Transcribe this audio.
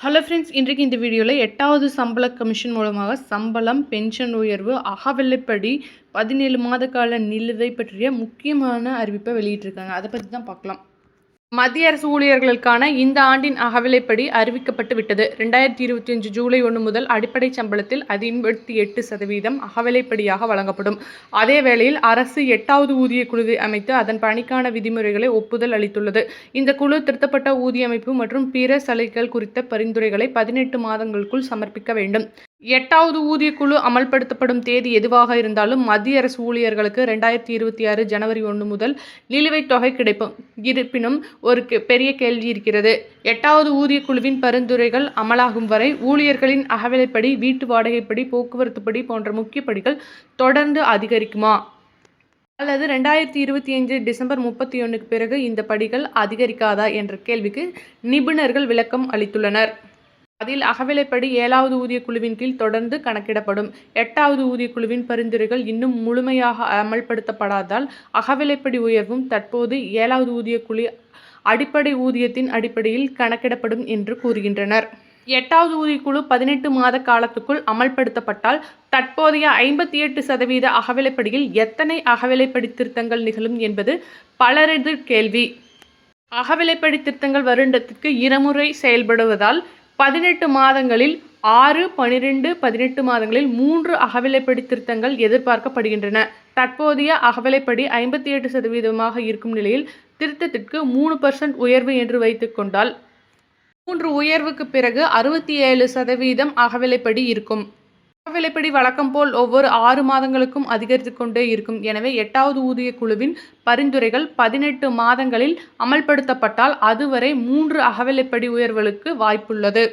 Hello friends இன்றைக்கு இந்த வீடியோவில் எட்டாவது சம்பள கமிஷன் மூலமாக சம்பளம் பென்ஷன் உயர்வு அகவிலைப்படி பதினேழு மாத கால நிலுவை பற்றிய முக்கியமான அறிவிப்பை வெளியிட்டிருக்காங்க. அதை பற்றி தான் பார்க்கலாம். மத்திய அரசு ஊழியர்களுக்கான இந்த ஆண்டின் அகவிலைப்படி அறிவிக்கப்பட்டு விட்டது. ரெண்டாயிரத்தி இருபத்தி அஞ்சு ஜூலை ஒன்று முதல் அடிப்படை சம்பளத்தில் ஐம்பத்தி எட்டு சதவீதம் அகவிலைப்படியாக வழங்கப்படும். அதே வேளையில் அரசு எட்டாவது ஊதிய குழுவை அமைத்து அதன் பணிக்கான விதிமுறைகளை ஒப்புதல் அளித்துள்ளது. இந்த குழு திருத்தப்பட்ட ஊதிய அமைப்பு மற்றும் பிற சலுகைகள் குறித்த பரிந்துரைகளை பதினெட்டு மாதங்களுக்குள் சமர்ப்பிக்க வேண்டும். எட்டாவது ஊதியக்குழு அமல்படுத்தப்படும் தேதி எதுவாக இருந்தாலும் மத்திய அரசு ஊழியர்களுக்கு ரெண்டாயிரத்தி இருபத்தி ஆறு ஜனவரி ஒன்று முதல் நிலுவைத் தொகை கிடைக்கும் இருப்பினும் ஒரு பெரிய கேள்வி இருக்கிறது. எட்டாவது ஊதியக்குழுவின் பரிந்துரைகள் அமலாகும் வரை ஊழியர்களின் அகவிலைப்படி வீட்டு வாடகைப்படி போக்குவரத்துப்படி போன்ற முக்கிய படிகள் தொடர்ந்து அதிகரிக்குமா? அல்லது ரெண்டாயிரத்தி இருபத்தி அஞ்சு டிசம்பர் முப்பத்தி ஒன்றுக்கு பிறகு இந்த படிகள் அதிகரிக்காதா என்ற கேள்விக்கு நிபுணர்கள் விளக்கம் அளித்துள்ளனர். அதில் அகவிலைப்படி ஏழாவது ஊதிய குழுவின் கீழ் தொடர்ந்து கணக்கிடப்படும். எட்டாவது ஊதிய குழுவின் பரிந்துரைகள் இன்னும் முழுமையாக அமல்படுத்தப்படாதால் அகவிலைப்படி உயர்வும் தற்போது ஏழாவது ஊதிய குழு அடிப்படை ஊதியத்தின் அடிப்படையில் கணக்கிடப்படும் என்று கூறுகின்றனர். எட்டாவது ஊதியக்குழு பதினெட்டு மாத காலத்துக்குள் அமல்படுத்தப்பட்டால் தற்போதைய ஐம்பத்தி எட்டு சதவீத அகவிலைப்படியில் எத்தனை அகவிலைப்படி திருத்தங்கள் நிகழும் என்பது பலரது கேள்வி. அகவிலைப்படி திருத்தங்கள் வருடத்திற்கு இருமுறை செயல்படுவதால் பதினெட்டு மாதங்களில் ஆறு பனிரெண்டு பதினெட்டு மாதங்களில் மூன்று அகவிலைப்படி திருத்தங்கள் எதிர்பார்க்கப்படுகின்றன. தற்போதைய அகவிலைப்படி ஐம்பத்தி எட்டு சதவீதமாக இருக்கும் நிலையில் திருத்தத்திற்கு மூணு பர்சன்ட் உயர்வு என்று வைத்துக்கொண்டால் மூன்று உயர்வுக்கு பிறகு அறுபத்தி ஏழு சதவீதம் அகவிலைப்படி இருக்கும். விலைப்படி வழக்கம் போல் ஒவ்வொரு ஆறு மாதங்களுக்கும் அதிகரித்து கொண்டே இருக்கும். எனவே எட்டாவது ஊதிய குழுவின் பரிந்துரைகள் பதினெட்டு மாதங்களில் அமல்படுத்தப்பட்டால் அதுவரை மூன்று அகவிலைப்படி உயர்வுகளுக்கு வாய்ப்புள்ளது.